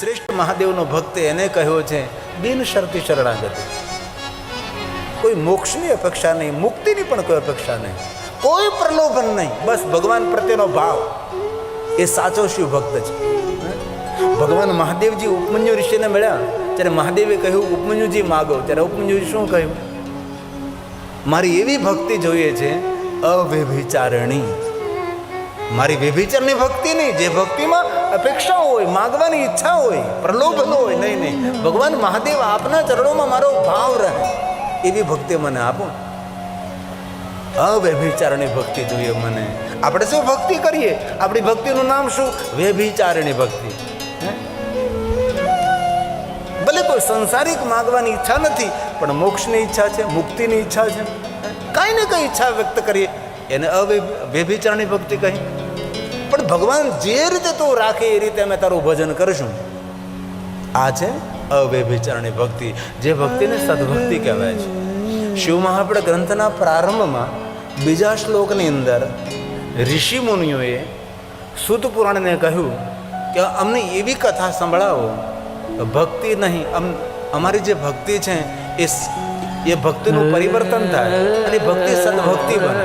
શ્રેષ્ઠ મહાદેવનો ભક્ત એને કહ્યો છે, બિન શરતી શરણાગતિ. કોઈ મોક્ષની અપેક્ષા નહીં, મુક્તિની પણ કોઈ અપેક્ષા નહીં, કોઈ પ્રલોભન નહીં, બસ ભગવાન પ્રત્યેનો ભાવ. એ સાચો શિવ ભક્ત છે. ભગવાન મહાદેવજી ઉપમન્યુ ઋષિને મળ્યા, ત્યારે મહાદેવે કહ્યું, ઉપમન્યુજી માગો. ત્યારે ઉપમન્યુજી શું કહ્યું? મારી એવી ભક્તિ જોઈએ છે અવ્યભિચારણી મારી વ્યભિચારની ભક્તિ નહીં જે ભક્તિમાં અપેક્ષા હોય, માગવાની ઈચ્છા હોય પ્રલોભન હોય, નહીં નહીં. ભગવાન મહાદેવ આપના ચરણોમાં મારો ભાવ રહે. એવી ભક્તિ મને આપો. અવ્યભિચારની ભક્તિ જોઈએ મને. આપણે શું ભક્તિ કરીએ? આપણી ભક્તિનું નામ શું? વ્યભિચારણી ભક્તિ? ભલે કોઈ સંસારિક માગવાની ઈચ્છા નથી, પણ મોક્ષની ઈચ્છા છે, મુક્તિની ઈચ્છા છે. કાંઈ ને કંઈ ઈચ્છા વ્યક્ત કરીએ. એને અવ્યભિચારણી ભક્તિ કહી. પણ ભગવાન જે રીતે તું રાખે એ રીતે અમે તારું ભજન કરશું. આ છે અવ્યભિચારણી ભક્તિ, જે ભક્તિને સદભક્તિ કહેવાય છે. શિવ મહાપડ ગ્રંથના પ્રારંભમાં બીજા શ્લોકની અંદર ઋષિ મુનિઓએ સુત પુરાણને કહ્યું કે અમને એવી કથા સંભળાવો, ભક્તિ નહીં, અમ, અમારી જે ભક્તિ છે એ એ ભક્તિનું પરિવર્તન થાય અને ભક્તિ સદભક્તિ બને.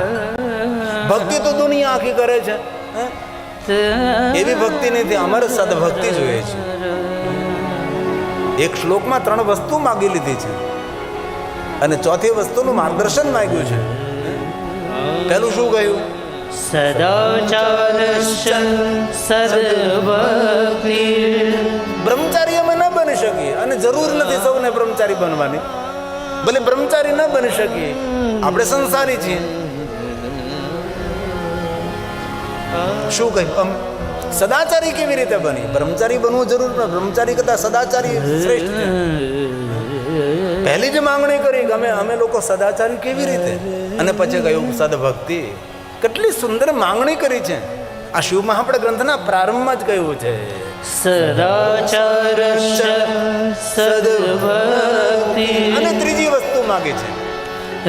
ભક્તિ તો દુનિયા આખી કરે છે? એવી ભક્તિ નથી અમારે સદભક્તિ જોઈએ છે. એક શ્લોકમાં ત્રણ વસ્તુ માગી લીધી છે. અને ચોથી વસ્તુનું માર્ગદર્શન માંગ્યું છે. પેલું શું કહ્યું? બ્રહ્મચારી અમે ન બની શકીએ. અને જરૂર નથી સૌને બ્રહ્મચારી બનવાની. ભલે બ્રહ્મચારી ન બની શકીએ. આપણે સંસારી છીએ. શું કહ્યું? સદાચારી કેવી રીતે બની? બ્રહ્મચારી બનવું જરૂર પણ બ્રહ્મચારી કરતા સદાચારી શ્રેષ્ઠ છે. પહેલી જ માંગણી કરી કે અમે અમે લોકો સદાચારી કેવી રીતે? અને પછી કહ્યું સદભક્તિ. કેટલી સુંદર માંગણી કરી છે. આ શિવ મહાપડ ગ્રંથના પ્રારંભમાં જ કહ્યું છે. સદાચાર સદભક્તિ. અને ત્રીજી વસ્તુ માગે છે.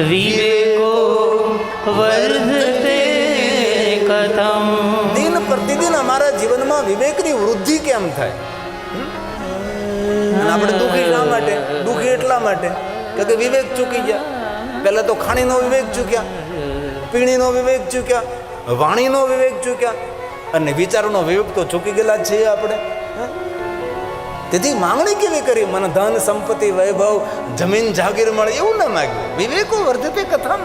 વિવેકો વર્ધતે કથમ દિન પ્રતિદિન અમારા જીવનમાં વિવેકની વૃદ્ધિ કેમ થાય અને આપણે દુઃખી શા માટે દુઃખી એટલા માટે કે વિવેક ચૂકી ગયા પહેલાં તો ખાણીનો વિવેક ચૂક્યા પીણીનો વિવેક ચૂક્યા વાણીનો વિવેક ચૂક્યા અને વિચારનો વિવેક તો ચૂકી ગયેલા છીએ આપણે. તેથી માંગણી કેવી કરી? મને ધન સંપત્તિ વૈભવ જમીન જાગીર મળે એવું ના માગ્યું. વિવેકો વર્ધતે કથમ.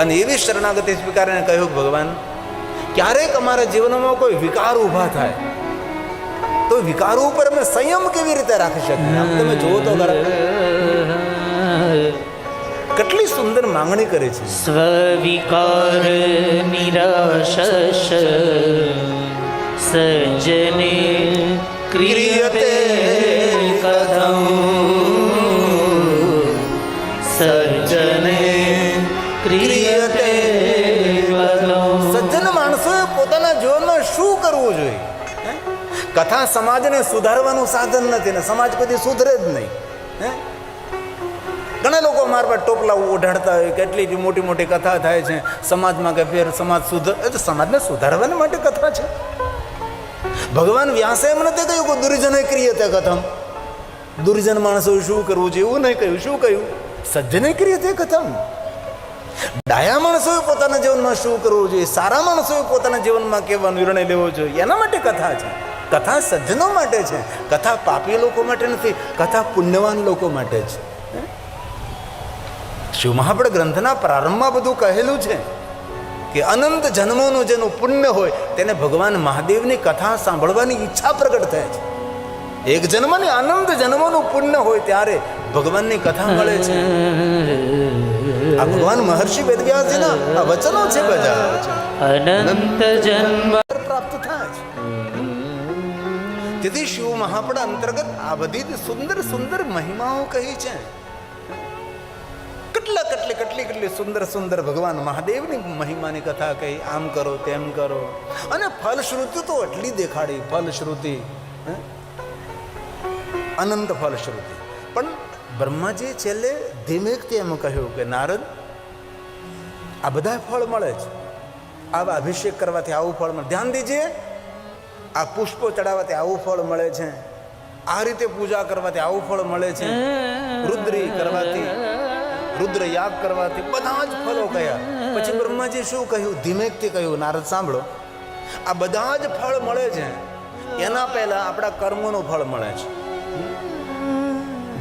અને એવી શરણાગતિ સ્વીકારીને કહ્યું, ભગવાન, ક્યારેક અમારા જીવનમાં કોઈ વિકાર ઊભા થાય, તો વિકારો ઉપર અમે સંયમ કેવી રીતે રાખી શકીએ? તમે જુઓ તો કેટલી સુંદર માંગણી કરે છે. સ્વવિકાર નિરાશશ સજને ક્રિયતે કથમ કથા સમાજને સુધારવાનું સાધન નથી ને સમાજ કદી સુધરે જ નહીં, હે? ઘણા લોકો મારા પર ટોપલા ઓઢાડતા હોય, કેટલી મોટી મોટી કથા થાય છે, સમાજમાં કે ફેર સમાજ સુધર, એ તો સમાજને સુધારવા માટે કથા છે. ભગવાન વ્યાસે એમ નથી કહ્યું કે દુર્જને ક્રિયતે કથમ. દુર્જન માણસોએ શું કરવું છે એવું નહીં કહ્યું, શું કહ્યું? સજ્જને ક્રિય તે કથમ. ડાયા માણસોએ પોતાના જીવનમાં શું કરવું જોઈએ, સારા માણસોએ પોતાના જીવનમાં કેવા નિર્ણય લેવો જોઈએ, એના માટે કથા છે. કથા સજ્જનો માટે છે કથા પાપી લોકો માટે નથી કથા પુણ્યવાન લોકો માટે છે. શિવ મહાપડ ગ્રંથના પ્રારંભમાં બધું કહેલું છે કે અનંત જન્મોનું જેનું પુણ્ય હોય તેને ભગવાન મહાદેવની કથા સાંભળવાની ઈચ્છા પ્રગટ થાય છે. એક જન્મની અનંત જન્મોનું પુણ્ય હોય ત્યારે ભગવાનની કથા મળે છે. આ ભગવાન મહર્ષિ વેદવ્યાસજીના આ વચનો છે બધા. અનંત જન્મ પ્રાપ્ત છે તેથી શિવ મહાપડા અંતર્ગત આ બધી જ સુંદર સુંદર મહિમાઓ કહી છે. કેટલા કેટલી કેટલી કેટલી સુંદર સુંદર ભગવાન મહાદેવની મહિમાની કથા કહી, આમ કરો, તેમ કરો. અને ફલશ્રુતિ તો એટલી દેખાડી, ફલશ્રુતિ? અનંત ફલશ્રુતિ. પણ બ્રહ્માજી છેલ્લે ધીમેકથી એમ કહ્યું કે, નારદ, આ બધા ફળ મળે છે. આવા અભિષેક કરવાથી આવું ફળ મળે. ધ્યાન દીજીએ આ પુષ્પો ચડાવવાથી આવું ફળ મળે છે. આ રીતે પૂજા કરવાથી આવું ફળ મળે છે. રુદ્રી કરવાથી રુદ્ર યાગ કરવાથી બધા જ ફળો કયા પછી બ્રહ્માજી શું કહ્યું? ધીમેકથી કહ્યું, નારદ, સાંભળો. આ બધા જ ફળ મળે છે. એના પહેલા આપણા કર્મોનું ફળ મળે છે.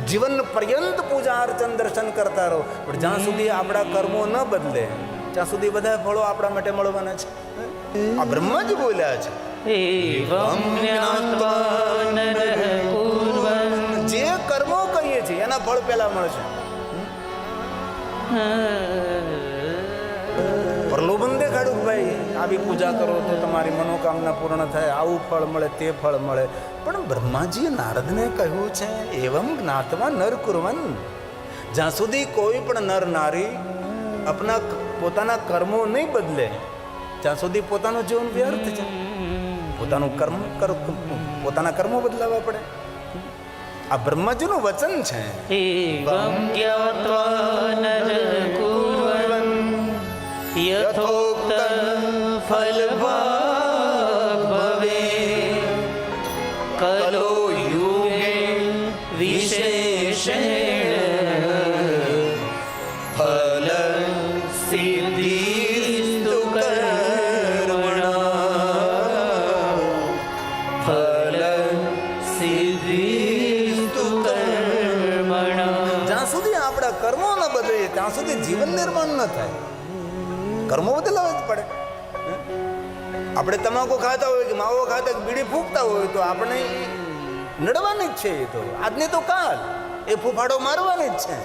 જીવન પર્યંત પૂજા અર્ચન દર્શન કરતા રહો. પણ જ્યાં સુધી આપણા કર્મો ન બદલે, ત્યાં સુધી બધા ફળો આપણા માટે મળવાના છે. આ બ્રહ્માજી બોલ્યા છે. જે કર્મો કરીએ છીએ, એના ફળ પેલા મળશે. પ્રલોભન દેખાડું ભાઈ, આવી પૂજા કરો તો તમારી મનોકામના પૂર્ણ થાય, આવું ફળ મળે, તે ફળ મળે. પણ બ્રહ્માજીએ નારદને કહ્યું છે, એવમ જ્ઞાતવા નર કુરવન. જ્યાં સુધી કોઈ પણ નર નારી આપણા પોતાના કર્મો નહીં બદલે, ત્યાં સુધી પોતાનું જીવન વ્યર્થ છે પોતાનું કર્મ પોતાના કર્મો બદલાવવા પડે. આ બ્રહ્માજીનું વચન છે. યથોક્ત ફલવા કર્મો ન બદલે, ત્યાં સુધી જીવન નિર્માણ ન થાય. કર્મો બદલાવા જ પડે. આપણે તમાકુ ખાતા હોય કે માવો ખાતા કે બીડી ફૂંકતા હોય તો આપણે નડવાની જ છે એ તો. આજની તો કાલ. એ ફૂફાડો મારવાની જ છે?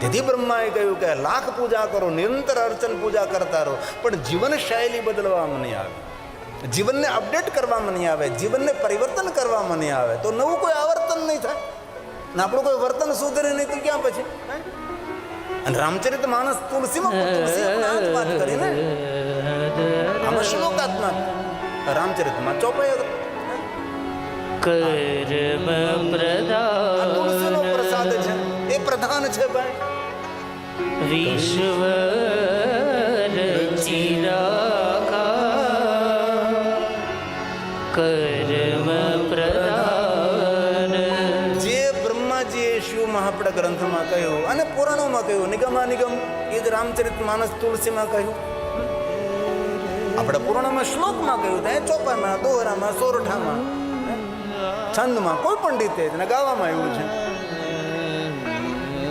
તેથી બ્રહ્માએ કહ્યું કે લાખ પૂજા કરો, નિરંતર અર્ચન પૂજા કરતા રહો. પણ જીવન શૈલી બદલવામાં નહીં આવે. જીવનને અપડેટ કરવામાં નહીં આવે. જીવનને પરિવર્તન કરવામાં નહીં આવે. તો નવું કોઈ આવર્તન નહીં થાય. ને આપણું કોઈ વર્તન સુધરે નહીં તો ક્યાં પછી? અને રામચરિત માણસ તુલસીમાં તુલસી આપણે વાત કરી ને? આમાં શ્લોકાત્મક રામચરિતમાં ચોપાઈ કર્મ તુલસીનો પ્રસાદ છે. એ પ્રધાન છે ભાઈ. વિશ્વ અને પુરાણોમાં કહ્યું, નિગમા નિગમ એ જ રામચરિત માનસ તુલસીમાં કહ્યું. આપણે પુરાણોમાં શ્લોકમાં કહ્યું ત્યાં ચોપામાં દોહરામાં, સોરઠામાં છંદમાં, કોઈ પણ રીતે ગાવામાં આવ્યું છે.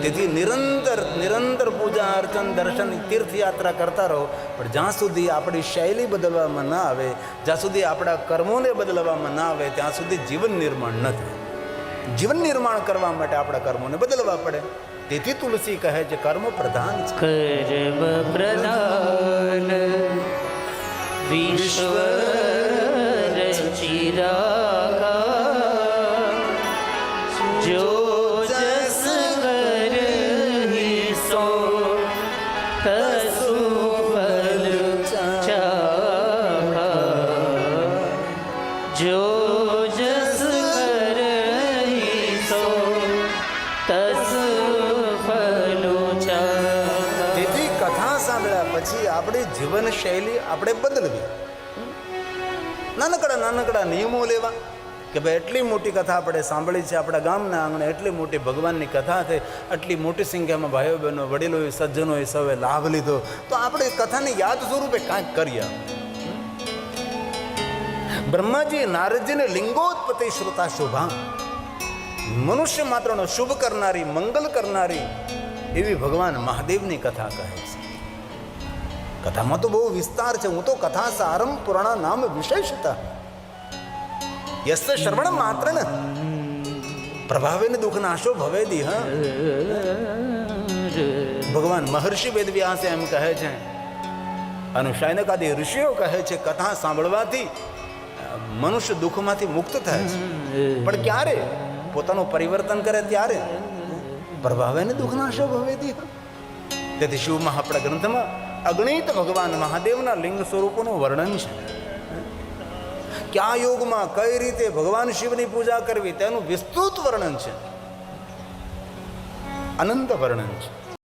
તેથી નિરંતર નિરંતર પૂજા, અર્ચન, દર્શન, તીર્થયાત્રા કરતા રહો, પણ જ્યાં સુધી આપણી શૈલી બદલવામાં ના આવે, જ્યાં સુધી આપણા કર્મોને બદલવામાં ના આવે, ત્યાં સુધી જીવન નિર્માણ ન થાય. જીવન નિર્માણ કરવા માટે આપણા કર્મોને બદલવા પડે. તેથી તુલસી કહે છે કર્મ પ્રધાન કર્મ પ્રધાન વિશ્વ ચિરાગા પછી આપણી જીવન શૈલી આપણે બદલવી. નાનકડા નાનકડા નિયમો લેવા કે ભાઈ એટલી મોટી કથા આપણે સાંભળી છે, આપણા ગામના આંગણે એટલી મોટી ભગવાનની કથા થઈ આટલી મોટી સંખ્યામાં ભાઈઓ બહેનો વડીલોએ, સજ્જનોએ સૌએ લાભ લીધો. તો આપણે કથાને યાદ સ્વરૂપે કાંઈક કરીએ બ્રહ્માજી નારદજીને લિંગોત્પત્તિ શ્રુતા શોભા. મનુષ્ય માત્રનો શુભ કરનારી, મંગલ કરનારી એવી ભગવાન મહાદેવની કથા કહે છે. કથામાં તો બહુ વિસ્તાર છે. હું તો કથા સારમ પુરાણા નામ વિશેષતા. યસ્ત શ્રવણ માત્ર ને પ્રભાવે દુઃખ નાશો ભવેદી હા ભગવાન મહર્ષિ વેદવ્યાસે એમ કહે છે. અનુશાયનકાદી ઋષિઓ કહે છે, કથા સાંભળવાથી મનુષ્ય દુઃખમાંથી મુક્ત થાય છે. પણ ક્યારે? પોતાનું પરિવર્તન કરે ત્યારે. પ્રભાવે દુઃખ નાશો ભવેદી હા તેથી શિવ આપણા ગ્રંથમાં અગણિત ભગવાન મહાદેવના લિંગ સ્વરૂપોનું વર્ણન છે. કયા યોગમાં કઈ રીતે ભગવાન શિવની પૂજા કરવી તેનું વિસ્તૃત વર્ણન છે. અનંત વર્ણન છે.